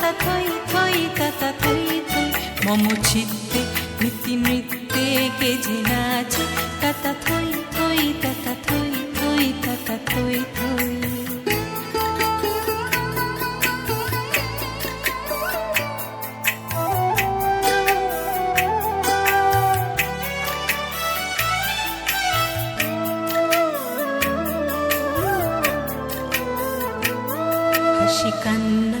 তাতা থই থই মম চিত্তে নীতি নৃত্যে কে যে নাচে থই তাতা থই থই তাতা থই থই। হাসি কান্না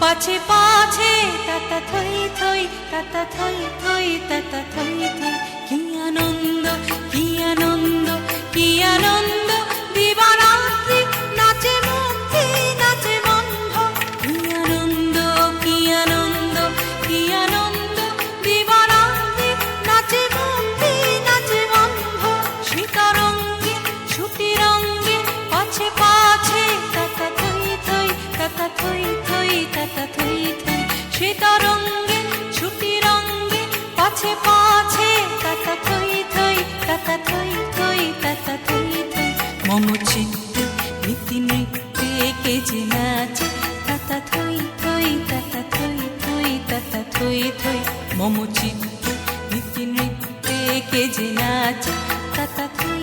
পাছে পাছে তাতা থই থই তাতা থই থই তাতা থই থই কি আনন্দ কি আনন্দ কি আনন্দ সীতারঙ্গে ছুটি রঙ্গে, পাছে পাছে, তাতা থই থই, তাতা থই থই, তাতা থই থই। মম চিত্তে, নীতি নৃত্যে কে যে নাচে, তাতা থই থই, তাতা থই থই, তাতা থই থই। মম চিত্তে, নীতি নৃত্যে কে যে নাচে, তাতা থই